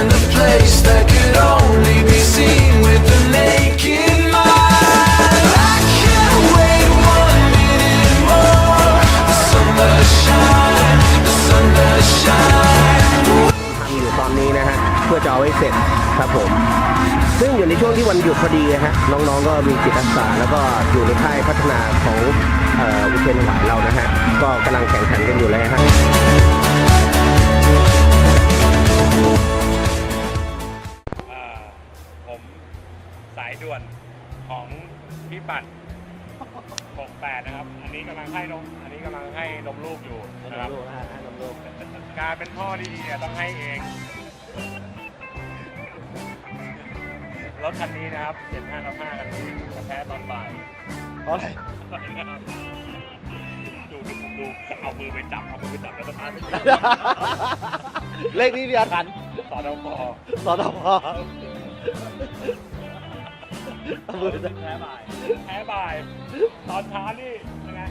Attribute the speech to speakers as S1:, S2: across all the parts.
S1: find a place that could only be seen with the naked mind. I can't wait one minute more. The sun does shine, the sun does shine.
S2: ทำอยู่ตอนนี้นะฮะเพื่อจะเอาไว้เสร็จครับผม ซึ่งอยู่ในช่วงที่วันหยุดพอดีนะฮะน้องๆก็มีจิตอาสาแล้วก็อยู่ในค่ายพัฒนาของเอ่ออุเทนถวายเรานะฮะก็กำลังแข่งขันกันอยู่เลยฮะ
S3: ให้นมอันนี้กำลังให้นมลูกอยู่นะครับการเป็นพ่อที่ดีอะต้องให้เอง รถคันนี้นะครับ75ทับ5คันนี้จะแพ้ตอนบ่าย
S4: เพราะอะไร
S3: ดูดูดูเอามือไปจับ เอามือไปจับแล้วก็ตามไป
S4: เลขนี้มีอาถรรพ์
S3: สอนเอาพอ
S4: สอทพเอามือ
S3: แพ้บ่าย แพ้บ่าย ตอนเช้านี่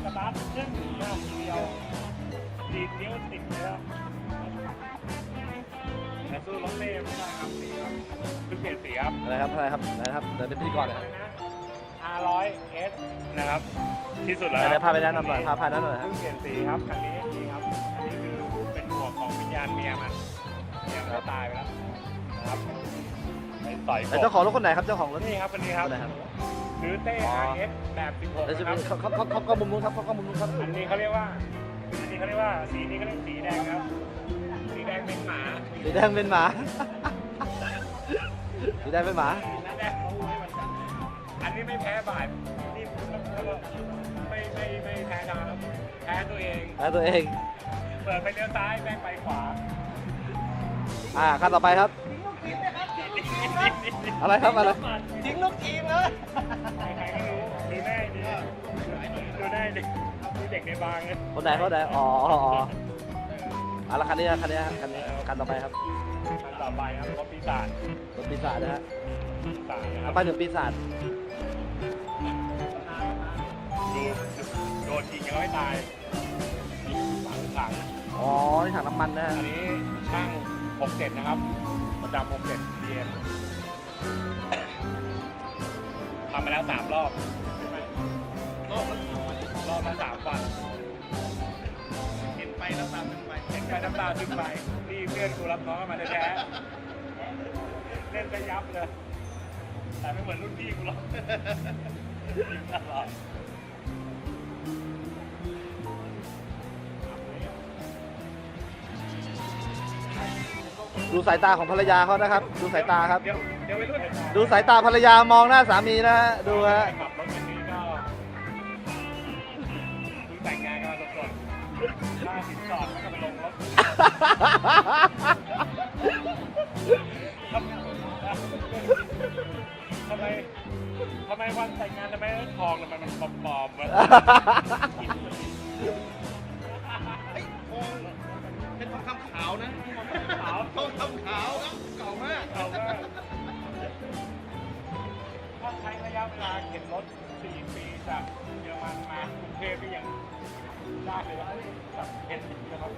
S3: สตาร์ทขึ้นหน้าทีเดียวดีดนิ้วติดเลยครับแต่สู้รถเล่ไม่ได้ครับสีครับคือเปลี่ยนสีครับ
S4: อะไรครับอะไรครับอะไรครับเดี๋ยวเป็นพิธีกรหนะ
S3: อะ
S4: ค
S3: ไร
S4: รับ
S3: นะ R100 S นะครับ ที่สุดแล้ว
S4: ไห
S3: คนรับ
S4: พาไปแนะนำหน่อยพาพาแนะนำหน่อยค
S3: เพิ่
S4: รับ
S3: งเปลี่ยนสีครับคันนี้นี่ครับอันนี้คือเป็นหมวกของวิญญาณเมียมันเมียมันก็ตายไปแล้วนะครับไปต่อยก
S4: แต่
S3: บ
S4: เจ้าของรถคนไหนครับเจ้าของรถ
S3: นี่ครับคันนี้ครับ
S4: คนไหนครับ
S3: หรือเต้
S4: อ๋อ
S3: RS แบบ16
S4: แล้วจะ
S3: นะค
S4: มี
S3: รับ
S4: เขาเขาเขาเขามุมนู้นครับเขาเขามุมนู้นครับ
S3: อันนี้เขาเรียกว่า อันนี้เขาเรียกว่า สีนี้เขาเรียกสีแดงครับ สีแดงเป็นหมา
S4: สีแดงเป็นหมาสีแดงเป็นหมา
S3: สีแดงเขาให้มันจับอันนี้ไม่แพ้บาทนี่ไม่ไม่ไม่แพ้ดาวแพ้ตัวเอง
S4: แล้วตัวเอง
S3: เปิดไปเลี้ยวซ้ายแม่งไปขวา
S4: อ่าขั้นต่อไปครับ อะไรครับอะไร
S3: ทิ้งลูกทีมเลยใครๆก็รู้ดูแน่ดีดูแน่ดิดูเด็กในบางเลย
S4: คนไหนคนไหนอ๋ออ๋ออ๋อเอาละคันนี้นะคันนี้นะคันนี้คันต่อไปครับ
S3: คันต่อไปครับรถปีศาจ
S4: รถปีศาจนะฮะ
S3: ปีศาจนะค
S4: เอา
S3: รับ
S4: ไปถึงปีศาจ
S3: ดูโดนยิงยังไม่ตายฝังขัง
S4: อ๋อนี่ถังน้ำมันนะฮะ
S3: อันนี้ช่าง 67 นะครับประจำ67เรียนทำมาแล้ว 3 รอบรอบละรอบละสามวันเห็นไปน้ำตาขึ้นไปเห็นไปน้ำตาขึ้นไปนี่เพื่อนกูรับน้องมาแท้ๆเล่นไปยับเลยแต่ไม่เหมือนรุ่นพี่กูหรอกตลอด
S4: ดูสายตาของภรรยาเขานะครับ ดูสายตาครับ
S3: เดี๋ยวเดี๋ยวไปรุ่น
S4: ดูสายตาภรรยามองหน้าสามีนะฮะดูฮะ
S3: ขับรถคันนี้ก็ดูแต่งงานกันมาสดๆค่าสินสอดแล้วก็ไปลงรถทำไมทำไมวันแต่งงานทำไมทองทำไมมันปลอมๆวะ
S5: เป็นทองคำขาวนะ
S3: ขาว
S5: ท องคำขาวครับเก่ามาก
S3: เก่ามากถ้าใช้ระยะเวลาเข็นรถ 4 ปีจากเยอรมันมากรุงเทพก็ยังได้เลยว่าแบบเข็นนะครับ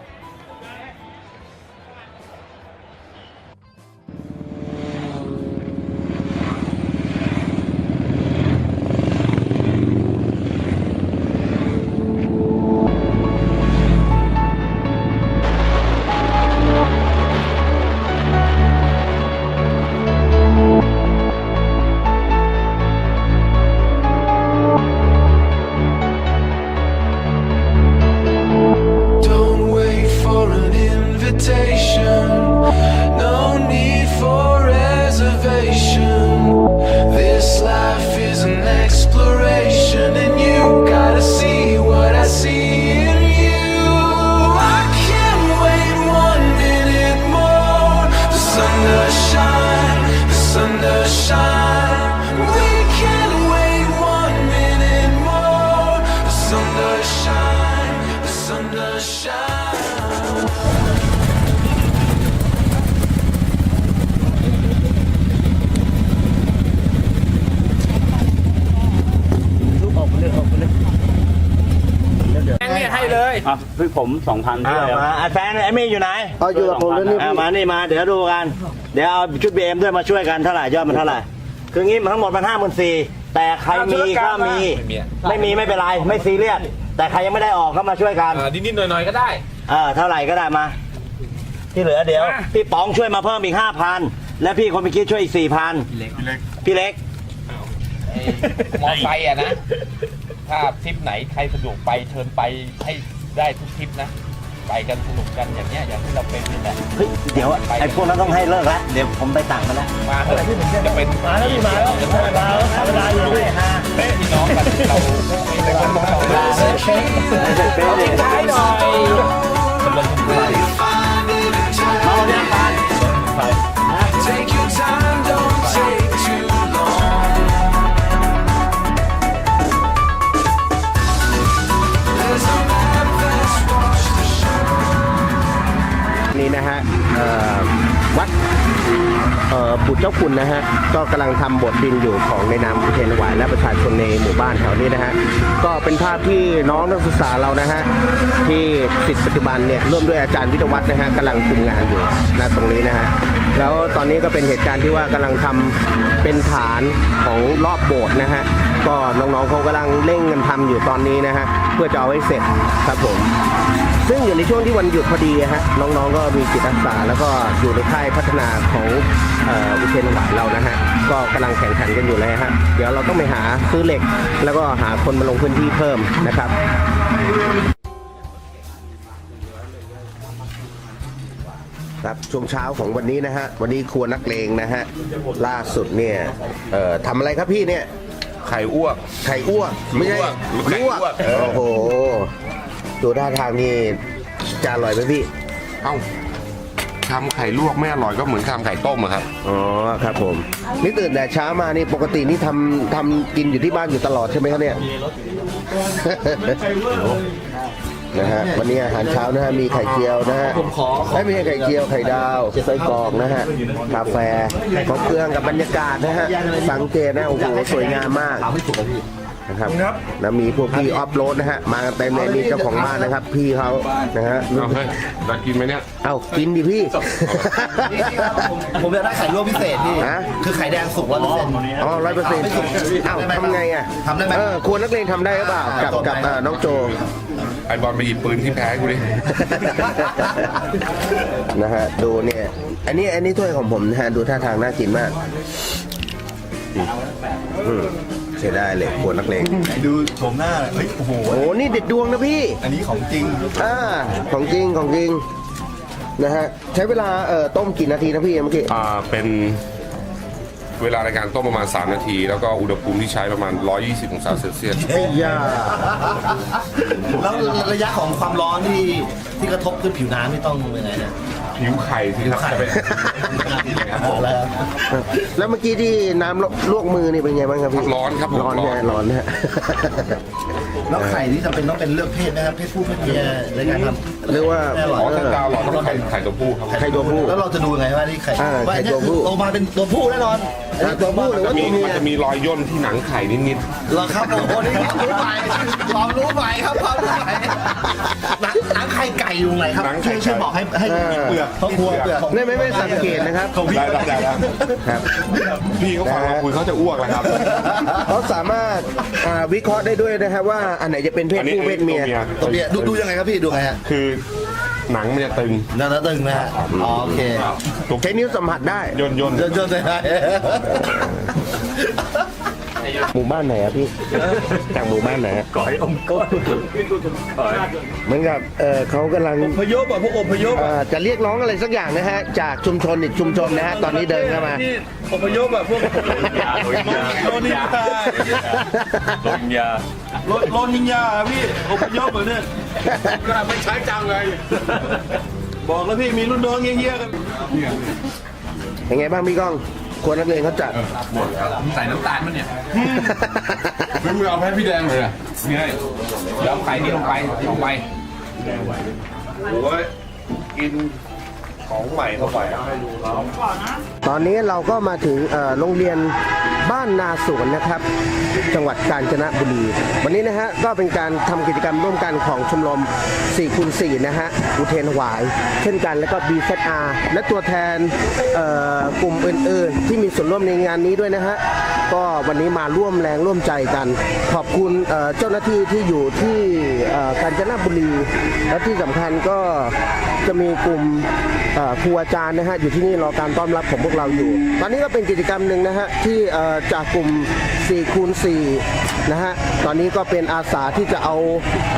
S3: อะพี่ผมสองพัน
S4: อ่า
S3: ด้วย
S4: มาอะแฟนไอ้มี่อยู่ไหน
S2: เอาอยู่กับผมแล้วนี่
S4: อ่า
S2: พี่
S4: มานี่มาเดี๋ยวดูกัน เดี๋ยวเอาชุดบีเอ็มด้วยมาช่วยกันเท่าไหร่ยอดมันเท่าไหร่คืองี้ทั้งหมดมันห้าหมื่นสี่แต่ใครมีก็มี ไม่มีไม่เป็นไรไม่ซีเรียสแต่ใครยังไม่ได้ออกก็มาช่วยกัน
S5: นิดๆหน่อยๆก็ได้
S4: เออเท่าไหร่ก็ได้มา ที่เหลือเดี๋ยว พี่ป๋องช่วยมาเพิ่มอีกห้าพันและพี่คนเมื่อกี้ช่วยอีกสี่พันพี่เล็ก
S6: มอไซค์อะนะ ถ้าทริปไหนใครสะดวกไปเชิญไปให้ ได้ทุกทริปนะ ไปกันสนุกกันอย่างเนี้ยอย่างที่เราเป็นนี่แหละ
S4: เฮ้ยเดี๋ยวไอ้พวกนั้นต้องให้เลิกแล้วเดี๋ยวผมไปต่างกันแล้ว
S6: มาเถอะจะเป็นมาแล้วมาแล้วมาแล้วธรรมดาอยู่เลยฮะพี่น้องกันเราเป็นคนมองเรา
S4: ท้
S2: คุณนะฮะก็กำลังทำโบทดินอยู่ของในนามอุเทนถวายและประชาชนในหมู่บ้านแถวนี้นะฮะก็เป็นภาพที่น้องนักศึกษาเรานะฮะที่สิทธิปัจจุบันเนี่ยร่วมด้วยอาจารย์วิทวัฒน์นะฮะกำลังคุมงานอยู่ณตรงนี้นะฮะแล้วตอนนี้ก็เป็นเหตุการณ์ที่ว่ากำลังทำเป็นฐานของรอบโบสถ์นะฮะก็น้องๆเขากำลังเร่งกันทำอยู่ตอนนี้นะฮะเพื่อจะเอาไว้เสร็จครับผม ซึ่งอยู่ในช่วงที่วันหยุดพอดีฮะน้องๆก็มีจิตอาสาแล้วก็อยู่ในค่ายพัฒนาของเอ่ออุเทรนถวายเรานะฮะก็กำลังแข่งขันกันอยู่เลยฮะเดี๋ยวเราต้องไปหาซื้อเหล็ก แล้วก็หาคนมาลงพื้นที่เพิ่มนะครับครับช่วงเช้าของวันนี้นะฮะวันนี้ครัวนักเลงนะฮะล่าสุดเนี่ยเอ่อทำอะไรครับพี่เนี่ย
S7: ไข่อ้วก
S2: ไข่อ้วกไม่ใช่
S7: ไข่อ้วก
S2: โอ้โห ดูท่าทางนี่จะอร่อยไหมพี่
S7: เอ้าทำไข่ลวกไม่อร่อยก็เหมือนทำไข่ต้มอะครับ
S2: อ๋อครับผม นี่ตื่นแต่เช้ามานี่ปกตินี่ทำทำกินอยู่ที่บ้านอยู่ตลอดใช่ไหมครับเนี่ย นะฮะวันนี้อาหารเช้านะฮะมีไข่เจียวนะฮะไม่มีไข่เจียวไข่ดาวไส้กรอกนะฮะกาแฟของเครื่องกับบรรยากาศนะฮะสังเกตนะโอ้โหสวยงามมาก นะครับ แล้วมีพวกพี่ออฟโรดนะฮะมากันเต็มเลยนี่เจ้าของบ้านนะครับ พี่เขานะฮะ
S7: เอาเฮ้ยได้กินไหมเนี่ย
S2: เอ้ากินดิพี่
S8: ผมอยากได้ไข่ลวกพิเศษพี่
S2: ฮะ
S8: คือไข่แดงสุกร้อยเปอร์เซ็นต์
S2: อ๋อร้อยเปอร์เซ็นต์เอ้าทำไงอะ
S8: ทำได้ไหม
S2: เออควรนักเรียนทำได้หรือเปล่ากับกับเอ่อน้องโจ
S7: ไอบอลไปหยิบปืนที่แพ้กูดิ
S2: นะฮะดูเนี่ย อันนี้อันนี้ถ้วยของผมนะฮะดูท่าทางน่ากินมากอืมอืม ใช้ได้เลยควรนักเลง
S8: ดูโฉมหน้าเฮ้ยโอ้โห
S2: โอ้นี่เด็ดดวงนะพี่
S8: อันนี้ของจริง
S2: อ่าของจริงของจริงนะฮะใช้เวลาเอ่อต้มกี่นาทีนะพี่เมื่อกี้
S7: อ่าเป็นเวลาในการต้มประมาณ 3 นาที แล้วก็อุณหภูมิที่ใช้ประมาณ 120 องศาเซลเซียส
S2: ไอ้ย่า
S8: แล้วระยะของความร้อนที่ที่กระทบขึ้นผิวน้ำนี่ต้องยังไงเนี่ย
S7: ผิวไข่ที่ครับจะเป็น
S8: บอกแล้ว
S2: แล้วเมื่อกี้ที่น้ำลวกมือนี่เป็นไงบ้างครับพี่
S7: ร้อนครับผม
S2: ร้อนแน่ร้อนนะฮะ
S8: แล้วไข่นี่จำเป็นต้องเป็นเลือกเพศนะครับเพศผู้เพศเมียในการทำ
S2: เรียกว่า
S8: ไม่อร่อย
S7: อ๋อถ้า ไข่ไข่ตัวผู้ครับ
S2: ไข่ตัวผู้
S8: แล้วเราจะดูยังไงว่านี่ไข่
S2: อ่า
S8: ว่าอันเนี้ย
S2: ไข่ตัวผู้
S8: โตมาเป็นตัวผู้แน่นอน
S2: อ่าตัวผู้หรือว่า
S7: มี
S2: ตัวเมีย
S7: มันจะมีรอยย่นที่หนังไข่นิด
S8: เหรอครับโอ้โหนี่ความรู้ใหม่ความรู้ใหม่ครับความรู้ใหม่หนังหนังไข่ไก่อยู่ตรงไหนครับช่วยช่วยบอกให้ให้เปลือกเพราะกลัวเปลือก
S2: ไม่ไม่ไม่สังเกตนะครับ
S7: ๆได้ได้ได้แล้ว
S2: ครับ
S7: พี่เขาฟังเราคุยเขาจะอ้วกแล้วครับ
S2: เขาสามารถอ่าวิเคราะห์ได้ด้วยนะครับว่าอันไหนจะเป็นเพศ
S7: อันนี้
S2: ผู้เพศเมีย
S8: ตัวเมียดูดูยังไงครับพี่ดูไงฮะ
S7: คือ หนังมันจะตึง
S8: นั่นนะตึงนะฮะอ๋อโอเค
S2: ใช้นิ้วสัมผัสได้
S7: ย่นย่น
S8: เดินเดินไปไหน
S2: หมู่บ้านไหนอะพี่ จากหมู่บ้านไหนอะ
S3: ก่อยอมก้น
S2: เหมือนกับเออเขากำลัง
S8: พยพอะพวกอพยพ
S2: เอ่อจะเรียกร้องอะไรสักอย่างนะฮะ จากชุมชนอีกชุมชนนะฮะ ตอนนี้เดินเข้ามา
S8: อพยพอะพวก
S3: ยาโดนยา
S8: โดนนินทา
S3: โดนยา
S8: โดนโดนนินยาพี่อพยพเหมือนเนี่ย
S7: ก็ไม่ใช้จังเลย
S8: บอกแล้วพี่มีรุ่นน้องเงี้ยๆกัน
S2: เป็นไงบ้างพี่ก้อง ควรนักเรียนเขาจัด
S6: ใส่น้ำตาลมันเนี่ย
S7: ไม่มือเอาให้พี่แดงเลยอะ
S6: นี่ให้เดี๋ยวเอาไข่นี่ลงไปลงไป
S8: โอ้ยกิน ของใหม่เข้าไปให้ดูแล้ว
S2: ตอนนี้เราก็มาถึงโรงเรียนบ้านนาสวนนะครับ จังหวัดกาญจนบุรี วันนี้นะฮะก็เป็นการทำกิจกรรมร่วมกันของชมรม4คูณ4นะฮะอุเทนหวาย เช่นกันแล้วก็ BZR และตัวแทนกลุ่มอื่น ๆ ที่มีส่วนร่วมในงานนี้ด้วยนะฮะ ก็วันนี้มาร่วมแรงร่วมใจกัน ขอบคุณเจ้าหน้าที่ที่อยู่ที่กาญจนบุรี และที่สำคัญก็จะมีกลุ่มครูอาจารย์นะฮะอยู่ที่นี่รอการต้อนรับของพวกเราอยู่ ตอนนี้ก็เป็นกิจกรรมหนึ่งนะฮะที่จากกลุ่ม4คูณ4นะฮะตอนนี้ก็เป็นอาสาที่จะเอา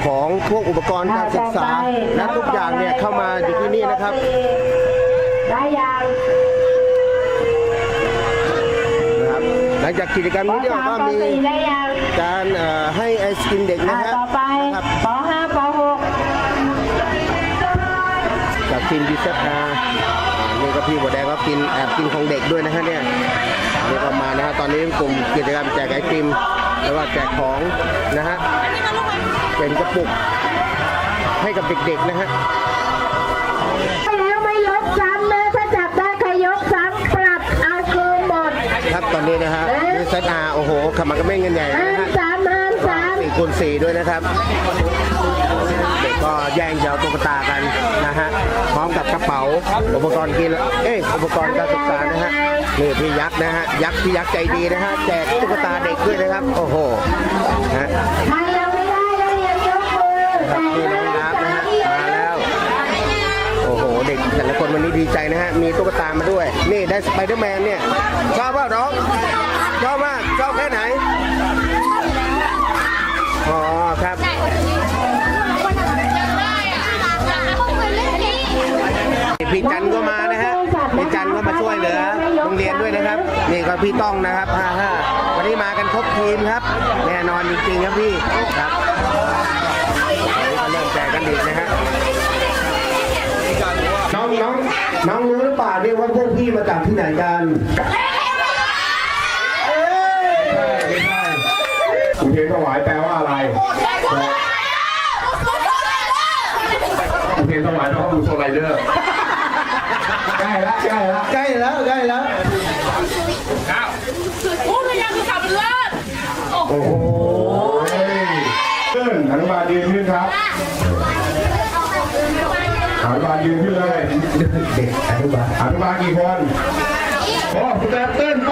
S2: ของพวกอุปกรณ์การศึกษาและทุกอย่างเนี่ยเข้ามาอยู่ที่นี่นะครับ
S9: ได้ยัง
S2: นะครับ หลังจากกิจกรรม
S9: ป
S2: นี้เนี่ย
S9: สาม
S2: ก็
S9: ป
S2: มี
S9: สี่ได้ยัง
S2: การเอ่อให้ไอศกรีมเด็ก
S9: อ่า
S2: นะฮะ
S9: ต่อไป
S2: นะครับ
S9: ปห้าปหก
S2: จากทีมดีเซอานี่ก็พี่บัวแดงก็กินแอบกินของเด็กด้วยนะฮะเนี่ยนี่ก็มานะฮะตอนนี้กลุ่มกิจกรรมแจกไอติมแล้วก็แจกของนะฮะเป็นกระปุกให้กับเด็กๆนะฮะ ตอนนี้นะฮะดีเซอาโอ้โหขมักกระเม่งกันใหญ่
S9: ห้า
S2: นะ
S9: ม
S2: ฮะ
S9: ซ้ำห้ามซ้
S2: สี่คูณสี่ด้วยนะครับ เด็กก็แย่งจะเอาตุ๊กตากันนะฮะพร้อมกับกระเป๋าอุปกรณ์กินเอ้ยอุปกรณ์การศึกษานะฮะนี่พี่ยักษ์นะฮะยักษ์พี่ยักษ์ใจดีนะฮะแจกตุ๊กตาเด็กด้วยนะครับ โอ้โหนะฮะำ
S9: ใครยังไม่ได้นักเรียนยกมือ
S2: ครับนี่น้องนับนะฮะ เด็กแต่ละคนวันนี้ดีใจนะฮะ มีตุ๊กตามาด้วย นี่ได้สไปเดอร์แมนเนี่ย ชอบเปล่าน้อง ชอบมาก ชอบแค่ไหน อ๋อครับ พี่จันก็มานะฮะ พี่จันก็มาช่วยเหลือโรงเรียนด้วยนะครับ นี่ก็พี่ต้องนะครับฮ่าฮ่าวันนี้มากันครบทีมครับ แน่นอนจริงๆครับพี่ ครับเริ่มแจกกันอีนะฮะ น้องน้องน้องรู้หรือเปล่าเนี่ยว่าพวกพี่มาจากที่ไหนกัน เอ้ยไม่ใช่
S7: อุเทนถวายแปลว่าอะไรอุเทนถวายแปลว่าดูโซไลเดอร์ใกล้ละใกล้ละ
S2: ใกล้แล้วใกล้แล้ว
S7: โอ้โหขึ้นอนุบาลยืนขึ้นครับอนุ บาลยืนขึ้นเลย
S2: เด็กอนุบาล
S7: อนุบาลกี่คนโอ้คุณแต่เต้นไป